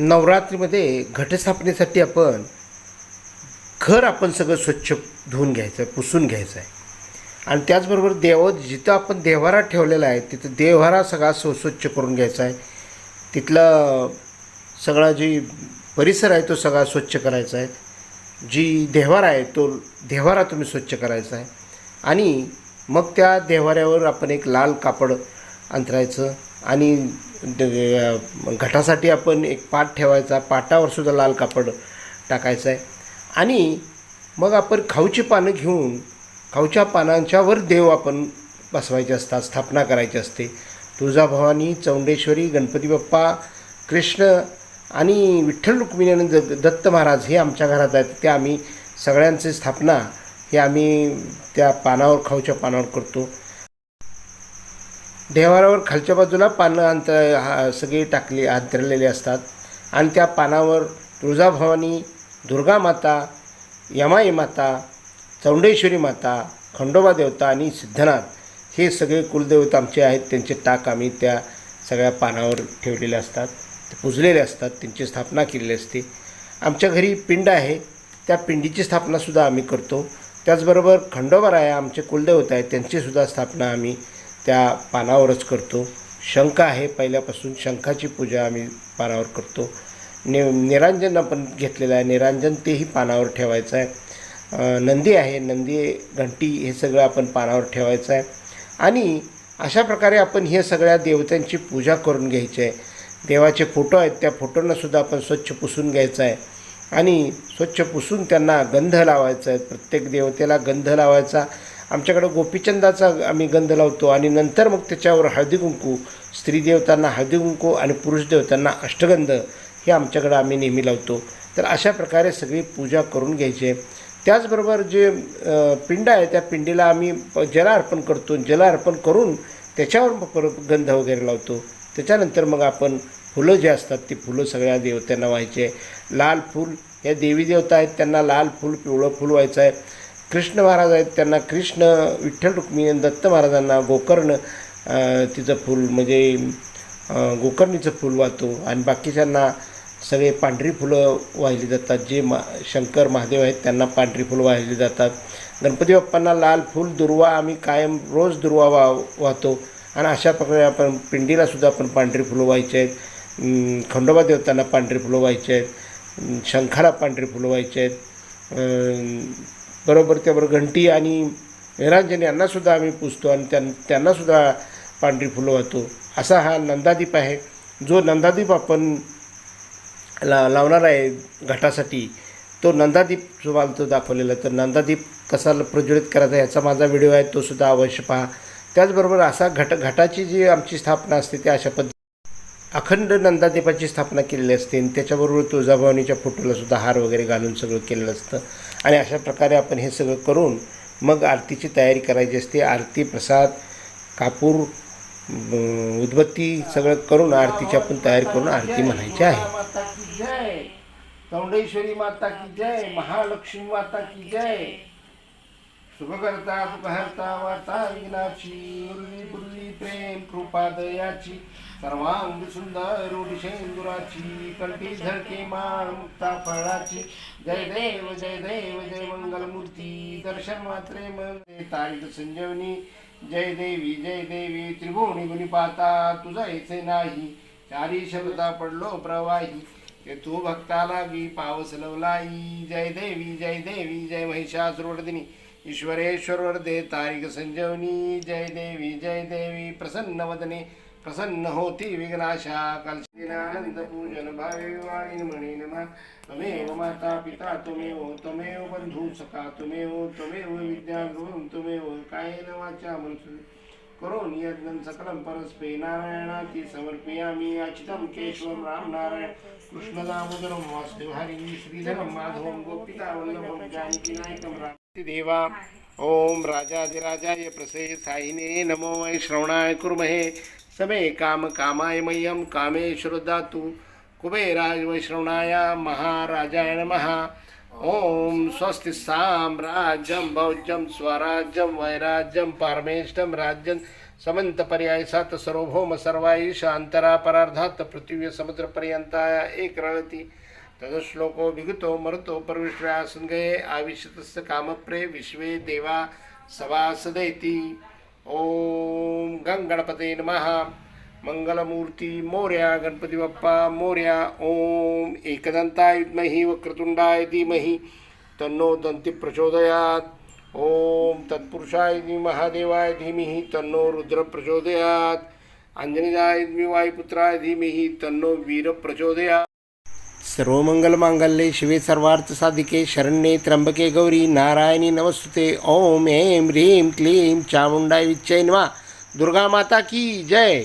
नवरात्रीमध्ये घटस्थापनेसाठी आपण घर आपण सगळं स्वच्छ धुवून घ्यायचं आहे पुसून घ्यायचं आहे आणि त्याचबरोबर देव जिथं आपण देव्हारा ठेवलेला आहे तिथं देव्हारा सगळा स्व स्वच्छ करून घ्यायचा आहे तिथला सगळा जी परिसर आहे तो सगळा स्वच्छ करायचा आहे जी देव्हारा आहे तो देव्हारा तुम्ही स्वच्छ करायचा आहे आणि मग त्या देव्हाऱ्यावर आपण एक लाल कापड अंतरायचं. आणि द- घटासाठी आपण एक पाट ठेवायचा पाटावर सुद्धा लाल कापड टाकायचं आहे आणि मग आपण खाऊची पानं घेऊन खाऊच्या पानांच्यावर देव आपण बसवायचे असतात स्थापना करायची असते. तुळजाभवानी चौंडेश्वरी गणपती बाप्पा कृष्ण आणि विठ्ठल रुक्मिणी आणि दत्त महाराज हे आमच्या घरात आहेत. ते आम्ही सगळ्यांची स्थापना हे आम्ही त्या पानावर खाऊच्या पानावर करतो. देवारावर खालच्या बाजूला पानं अंत हा सगळी टाकली अंतरलेली असतात. आणि त्या पानावर तुळजाभवानी दुर्गा माता यमाई माता चौंडेश्वरी माता खंडोबा देवता आणि सिद्धनाथ हे सगळे कुलदेवता आमचे आहेत. त्यांचे टाक आम्ही त्या सगळ्या पानावर ठेवलेले असतात. ते पुजलेले असतात. त्यांची स्थापना केलेली असते. आमच्या घरी पिंड आहे. त्या पिंडीची स्थापनासुद्धा आम्ही करतो. त्याचबरोबर खंडोबा आहे आमचे कुलदेवता आहेत. त्यांचीसुद्धा स्थापना आम्ही त्या पानावरच करतो. शंख आहे पहिल्यापासून शंखाची पूजा आम्ही पानावर करतो. नि निरांजन आपण घेतलेलं आहे. निरांजन तेही पानावर ठेवायचं आहे. नंदी आहे. नंदी घंटी हे सगळं आपण पानावर ठेवायचं आहे. आणि अशा प्रकारे आपण हे सगळ्या देवतांची पूजा करून घ्यायची आहे. देवाचे फोटो आहेत. त्या फोटोंनासुद्धा आपण स्वच्छ पुसून घ्यायचं आहे. आणि स्वच्छ पुसून त्यांना गंध लावायचा आहे. प्रत्येक देवतेला गंध लावायचा. आमच्याकडं गोपीचंदाचा आम्ही गंध लावतो आणि नंतर मग त्याच्यावर हळदी कुंकू स्त्री देवतांना हळदी कुंकू आणि पुरुष देवतांना अष्टगंध हे आमच्याकडं आम्ही नेहमी लावतो. तर अशा प्रकारे सगळी पूजा करून घ्यायची आहे. त्याचबरोबर जे पिंड आहे त्या पिंडीला आम्ही प- जल अर्पण करतो. जल अर्पण करून त्याच्यावर मग गंध वगैरे लावतो. त्याच्यानंतर मग आपण फुलं जे असतात ती फुलं सगळ्या देवतांना व्हायचे लाल फूल या देवी देवता आहेत त्यांना लाल फूल पिवळं फूल व्हायचं आहे. कृष्ण महाराज आहेत त्यांना कृष्ण विठ्ठल रुक्मिणी दत्त महाराजांना गोकर्ण तिचं फूल म्हणजे गोकर्णीचं फूल वाहतो. आणि बाकीच्यांना सगळे पांढरी फुलं वाहिली जातात. जे मा शंकर महादेव आहेत त्यांना पांढरी फुलं वाहिली जातात. गणपती बाप्पांना लाल फूल दुर्वा आम्ही कायम रोज दुर्वा वा वाहतो. आणि अशा प्रकारे आपण पिंडीलासुद्धा आपण पांढरी फुलं व्हायचे आहेत. खंडोबा देवतांना पांढरी फुलं व्हायचे आहेत. शंखाला पांढरी फुलं व्हायचे आहेत. बरोबर त्याबरोबर घंटी आणि निरांजन यांनासुद्धा आम्ही पुजतो आणि त्यां त्यांनासुद्धा पांढरी फुलं वाहतो. असा हा नंदादीप आहे. जो नंदादीप आपण ला लावणार आहे घटासाठी तो नंदादीप तुम्हाला तो दाखवलेला तर नंदादीप कसा प्रज्वलित करायचा याचा माझा व्हिडिओ आहे तो सुद्धा अवश्य पहा. त्याचबरोबर असा घट घटाची जी आमची स्थापना असते ती अशा पद्धती अखंड नंदादीपाची स्थापना केलेली असते आणि त्याच्याबरोबर तुळजाभवानीच्या फोटोला सुद्धा हार वगैरे घालून सगळं केलेलं असतं. आणि अशा प्रकारे आपण हे सगळं करून मग आरतीची तयारी करायची असते. आरती प्रसाद कापूर उदबत्ती सगळं करून आरतीची आपण तयारी करून आरती म्हणायची आहे. जय. चौंडेश्वरी माता की जय. महालक्ष्मी माता की जय. शुभकर्ता सुखहर्ता वार्ता विघ्नाची उर्वी बुरली प्रेम कृपा दयाची सर्वांग सुंदर शेंदुराची कंठी झळके माळ मुक्ता फळाची. जय देव जय देव जय मंगलमूर्ती दर्शन मात्रे मन तारीख संजीवनी. जय देवी जय देवी त्रिभुवनी गुणी पाहता तुझा येथे नाही. चारी शब्दा पडलो प्रवाही. ते तू भक्ताला बी पावस लवलाई जय देवी जय देवी जय महिषासुरवर्धिनी ईश्वरेश्वर वरदे तारिक संजीवनी जय देवी जय देवी प्रसन्न वदने प्रसन्न होती विघ्नाशा कलशिनानंद पूजन भावे वाणी म्हणे नमा। त्वमेव माता पिता तुमेव त्वमेव बंधू सखा तुमेव त्वमेव विद्या गुरुं त्वमेव कायेन वाचा मनसु करोन यज्ञं सकलं परस्पे नारायणाति समर्पयामि अचितं केशवं राम नारायण कृष्ण वासुदेव श्रीधरं माधवं गोपिता वल्लभं जानकी नायकं राम देवा ओम राजाधिराजाय प्रसे साईने नमो वै श्रवणाय कुर्महे समे काम कामाय मह्यम कामेश्वर दातु कुबेराय वैश्रवणाय महाराजाय नमः। ओम स्वस्ति साम्राज्यं स्वराज्यम स्वराज्यं वैराज्यं राज्यम राज्यं समंतपर्याय सात सर्वभौम सर्वाईश अंतरा परार्धात पृथिवी समुद्रपर्यंता एक रणती तदश्लोको विगतो मरतो परविश्वया आविष्यतस्य कामप्रे विश्वे देवा सवासदेति ओम गंग गणपते नमः। मंगलमूर्ती मोर्या गणपती बाप्पा मोर्या ओम एकदंताय विद्महि वक्रतुंडाय धीमहि। तन्नो दंती प्रचोदयात। ओम तत्पुरुषाय महादेवाय धीमहि तन्नो रुद्र प्रचोदयात। अंजनीदाय वायुपुत्राय धीमहि तन्नो वीर प्रचोदयात। सर्वमंगलमांगल्ये शिवे सर्वार्थ साधिके शरण्ये त्र्यंबके गौरी नारायणी नमस्तुते ओम ऐं ह्रीं क्लीं चामुंडाय विच्चै नमः। दुर्गा माता की जय।